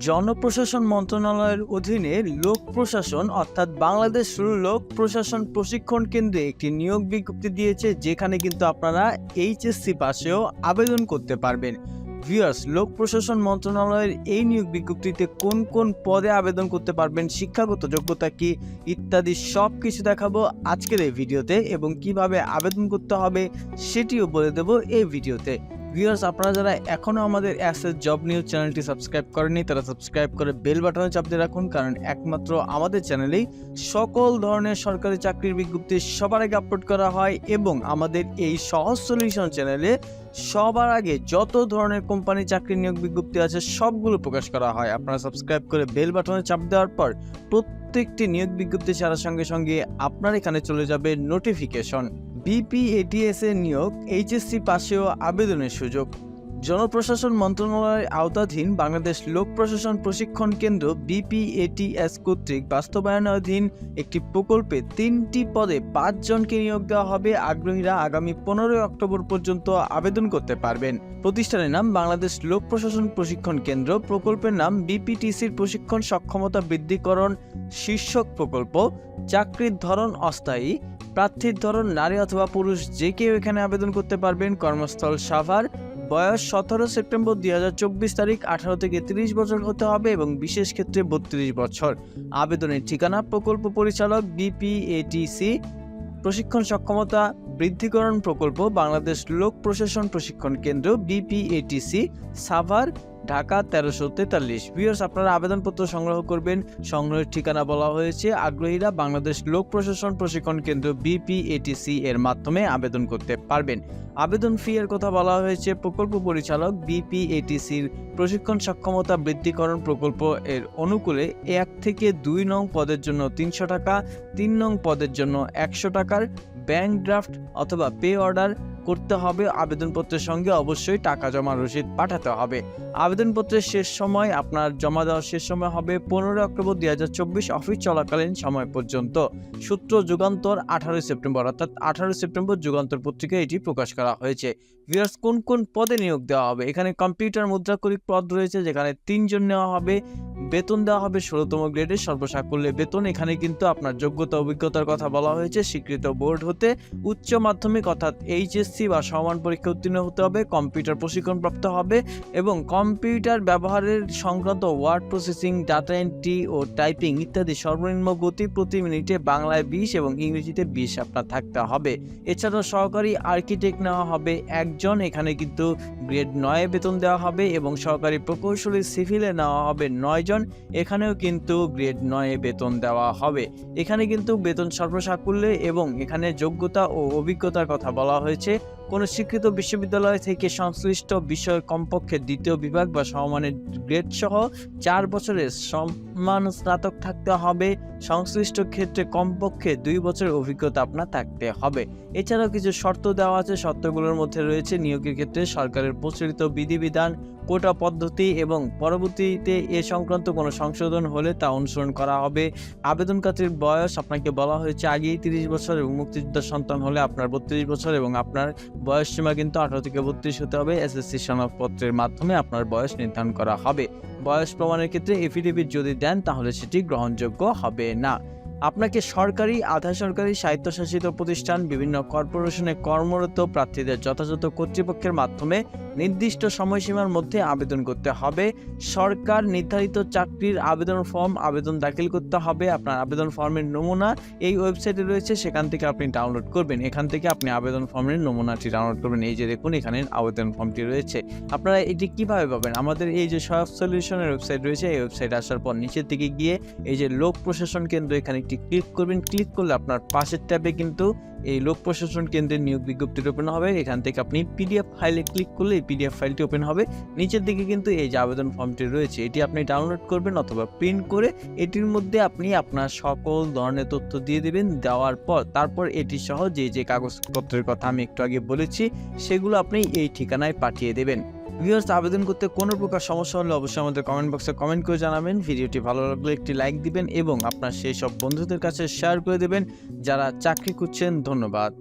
জনপ্রশাসন মন্ত্রণালয়ের অধীনে লোক প্রশাসন, অর্থাৎ বাংলাদেশ লোক প্রশাসন প্রশিক্ষণ কেন্দ্রে একটি নিয়োগ বিজ্ঞপ্তি দিয়েছে, যেখানে কিন্তু আপনারা এইচএসসি পাশেও আবেদন করতে পারবেন। ভিউয়ার্স, লোক প্রশাসন মন্ত্রণালয়ের এই নিয়োগ বিজ্ঞপ্তিতে কোন কোন পদে আবেদন করতে পারবেন, শিক্ষাগত যোগ্যতা কি, ইত্যাদি সব কিছু দেখাবো আজকের এই ভিডিওতে এবং কীভাবে আবেদন করতে হবে সেটিও বলে দেবো এই ভিডিওতে। ভিউয়ার্স, আপনারা যারা এখনও আমাদের অ্যাসেস জব নিউজ চ্যানেলটি সাবস্ক্রাইব করেনি তারা সাবস্ক্রাইব করে বেল বাটনে চাপ দিয়ে রাখুন, কারণ একমাত্র আমাদের চ্যানেলেই সকল ধরনের সরকারি চাকরির বিজ্ঞপ্তি সবার আগে আপলোড করা হয় এবং আমাদের এই সহজ সলিউশন চ্যানেলে সবার আগে যত ধরনের কোম্পানি চাকরি নিয়োগ বিজ্ঞপ্তি আছে, সবগুলো প্রকাশ করা হয়। আপনারা সাবস্ক্রাইব করে বেল বাটনে চাপ দেওয়ার পর প্রত্যেকটি নিয়োগ বিজ্ঞপ্তি ছাড়ার সঙ্গে সঙ্গে আপনার এখানে চলে যাবে নোটিফিকেশন বিপিএটিএস এর নিয়োগ এইচএসসি পাশেও আবেদনের সুযোগ। জনপ্রশাসন মন্ত্রণালয়ের আওতাধীন বাংলাদেশ লোক প্রশাসন প্রশিক্ষণ কেন্দ্র বিপিএটিএস কর্তৃক বাস্তবায়নাধীন একটি প্রকল্পে তিনটি পদে পাঁচজনকে নিয়োগ দেওয়া হবে। আগ্রহীরা আগামী পনেরোই অক্টোবর পর্যন্ত আবেদন করতে পারবেন। প্রতিষ্ঠানের নাম বাংলাদেশ লোক প্রশাসন প্রশিক্ষণ কেন্দ্র। প্রকল্পের নাম বিপিটিসির প্রশিক্ষণ সক্ষমতা বৃদ্ধিকরণ শীর্ষক প্রকল্প। চাকরির ধরন অস্থায়ী। প্রার্থীর ধরন নারী অথবা পুরুষ যে কেউ এখানে আবেদন করতে পারবেন। কর্মস্থল সাভার। বয়স সতেরো সেপ্টেম্বর দুই হাজার চব্বিশ তারিখ, আঠারো থেকে তিরিশ বছর হতে হবে এবং বিশেষ ক্ষেত্রে বত্রিশ বছর। আবেদনের ঠিকানা, প্রকল্প পরিচালক বিপিএটিসি প্রশিক্ষণ সক্ষমতা, বৃদ্ধিকরণ প্রকল্প, বাংলাদেশ লোক প্রশাসন প্রশিক্ষণ কেন্দ্র বিপিএটিসি সাভার। ঢাকা তেরোশো তেতাল্লিশ। ভিউয়ার্স আপনারা আবেদনপত্র সংগ্রহ করবেন। সংগ্রহের ঠিকানা বলা হয়েছে আগ্রহীরা বাংলাদেশ লোক প্রশাসন প্রশিক্ষণ কেন্দ্র বিপিএটিসি এর মাধ্যমে আবেদন করতে পারবেন। আবেদন ফি এর কথা বলা হয়েছে প্রকল্প পরিচালক বিপিএটিসির প্রশিক্ষণ সক্ষমতা বৃদ্ধিকরণ প্রকল্প এর অনুকূলে এক থেকে দুই নং পদের জন্য তিনশো টাকা, তিন নং পদের জন্য একশো টাকার ব্যাংক ড্রাফট অথবা পে অর্ডার করতে হবে। আবেদনপত্রের সঙ্গে অবশ্যই টাকা জমা রসিদ পাঠাতে হবে। আবেদনপত্রের শেষ সময় আপনার জমা দেওয়ার শেষ সময় হবে পনেরোই অক্টোবর দুই হাজার চব্বিশ অফিস চলাকালীন সময় পর্যন্ত। সূত্র যুগান্তর, আঠারোই সেপ্টেম্বর, অর্থাৎ আঠারোই সেপ্টেম্বর যুগান্তর পত্রিকায় এটি প্রকাশ করা হয়েছে। ভিউয়ার্স, কোন কোন পদে নিয়োগ দেওয়া হবে? এখানে কম্পিউটার মুদ্রাকরিক পদ রয়েছে, যেখানে তিনজন নেওয়া হবে। বেতন দেওয়া হবে ষোলোতম গ্রেডের সর্বসাকুল্যে বেতন। এখানে কিন্তু আপনার যোগ্যতা, অভিজ্ঞতার কথা বলা হয়েছে। স্বীকৃত বোর্ড হতে উচ্চ মাধ্যমিক অর্থাৎ এইচএসসি বা সমান পরীক্ষা উত্তীর্ণ হতে হবে, কম্পিউটার প্রশিক্ষণ প্রাপ্ত হবে এবং কম্পিউটার ব্যবহারের সংক্রান্ত ওয়ার্ড প্রসেসিং, ডাটা এন্ট্রি ও টাইপিং ইত্যাদি সর্বনিম্ন গতি প্রতি মিনিটে বাংলায় বিশ এবং ইংরেজিতে বিশ আপনার থাকতে হবে। এছাড়াও সহকারী আর্কিটেক্ট নেওয়া হবে একজন। এখানে কিন্তু গ্রেড নয়ে বেতন দেওয়া হবে এবং সহকারী প্রকৌশলী সিভিলে নেওয়া হবে নয় জন এখানেও কিন্তু গ্রেড নয়ে বেতন দেওয়া হবে। এখানে কিন্তু বেতন সর্বসাকুল্যে এবং এখানে যোগ্যতা ও অভিজ্ঞতার কথা বলা হয়েছে। কোনো স্বীকৃত বিশ্ববিদ্যালয় থেকে সংশ্লিষ্ট বিষয় কমপক্ষে দ্বিতীয় বিভাগ বা সমমানের গ্রেড সহ চার বছরের সম্মান স্নাতক থাকতে হবে। সংশ্লিষ্ট ক্ষেত্রে কমপক্ষে দুই বছরের অভিজ্ঞতা আপনার থাকতে হবে। এছাড়াও কিছু শর্ত দেওয়া আছে। শর্তগুলোর মধ্যে রয়েছে নিয়োগের ক্ষেত্রে সরকারের প্রচলিত বিধিবিধান, কোটা পদ্ধতি এবং পরবর্তীতে এ সংক্রান্ত কোনো সংশোধন হলে তা অনুসরণ করা হবে। আবেদনকারীর বয়স আপনাকে বলা হয়েছে আগেই তিরিশ বছর এবং মুক্তিযোদ্ধার সন্তান হলে আপনার বত্রিশ বছর এবং আপনার বয়স সীমা কিন্তু আঠারো থেকে বত্রিশ হতে হবে। এসএসসি সনদপত্রের মাধ্যমে আপনার বয়স নির্ধারণ করা হবে। বয়স প্রমাণের ক্ষেত্রে এফিডেভিট যদি দেন, তাহলে সেটি গ্রহণযোগ্য হবে না। আপনাকে সরকারি আধা সরকারি স্বায়ত্তশাসিত প্রতিষ্ঠান, বিভিন্ন কর্পোরেশনে কর্মরত প্রার্থীদের যথাযথ কর্তৃপক্ষের মাধ্যমে নির্দিষ্ট সময়সীমার মধ্যে আবেদন করতে হবে। সরকার নির্ধারিত চাকরির আবেদন ফর্ম, আবেদন দাখিল করতে হবে। আপনার আবেদন ফর্মের নমুনা এই ওয়েবসাইটে রয়েছে, সেখান থেকে আপনি ডাউনলোড করবেন। এখান থেকে আপনি আবেদন ফর্মের নমুনাটি ডাউনলোড করবেন। এই যে দেখুন, এখানে আবেদন ফর্মটি রয়েছে। আপনারা এটি কীভাবে পাবেন? আমাদের এই যে সব সলিউশনের ওয়েবসাইট রয়েছে, এই ওয়েবসাইট আসার পর নিচের দিকে গিয়ে এই যে লোক প্রশাসন কেন্দ্র, এখানে একটি ক্লিক করবেন, ক্লিক করলে আপনার পাশের ট্যাবে কিন্তু এই লোক প্রশাসন কেন্দ্রের নিয়োগ বিজ্ঞপ্তিটি ওপেন হবে। এখান থেকে আপনি পিডিএফ ফাইলে ক্লিক করলে এই পিডিএফ ফাইলটি ওপেন হবে। নিচের দিকে কিন্তু এই যে আবেদন ফর্মটি রয়েছে, এটি আপনি ডাউনলোড করবেন অথবা প্রিন্ট করে এটির মধ্যে আপনি আপনার সকল ধরনের তথ্য দিয়ে দেবেন। দেওয়ার পর, তারপর এটি সহ যে যে কাগজপত্রের কথা আমি একটু আগে বলেছি, সেগুলো আপনি এই ঠিকানায় পাঠিয়ে দেবেন। ভিউয়ার্স আবেদন করতে কোনো প্রকার সমস্যা হলে অবশ্যই আমাদের কমেন্ট বক্সে কমেন্ট করে জানাবেন। ভিডিওটি ভালো লাগলে একটি লাইক দিবেন এবং আপনার সেই সব বন্ধুদের কাছে শেয়ার করে দেবেন। যারা চাকরি খুঁজছেন, ধন্যবাদ।